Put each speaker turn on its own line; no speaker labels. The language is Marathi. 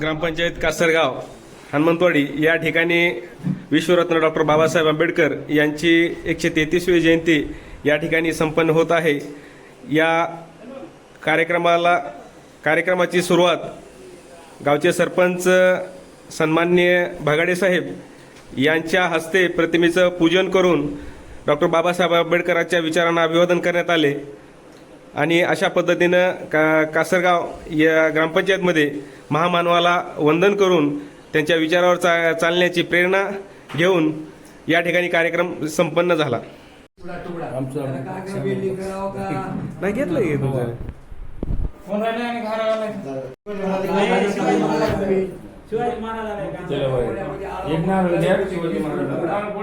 ग्रामपंचायत कासरगाव हनुमंतवाडी या ठिकाणी विश्वरत्न डॉक्टर बाबासाहेब आंबेडकर यांची एकशे तेहतीसवी जयंती या ठिकाणी संपन्न होत आहे. या कार्यक्रमाला कार्यक्रमाची सुरुवात गावचे सरपंच सन्माननीय भगाडे साहेब यांच्या हस्ते प्रतिमेचं पूजन करून डॉक्टर बाबासाहेब आंबेडकरांच्या विचारांना अभिवादन करण्यात आले. आणि अशा पद्धतीनं का कासरगाव या ग्रामपंचायतमध्ये महामानवाला वंदन करून त्यांच्या विचारावर चा चालण्याची प्रेरणा घेऊन या ठिकाणी कार्यक्रम संपन्न झाला नाही घेतलं
शिवाजी महाराज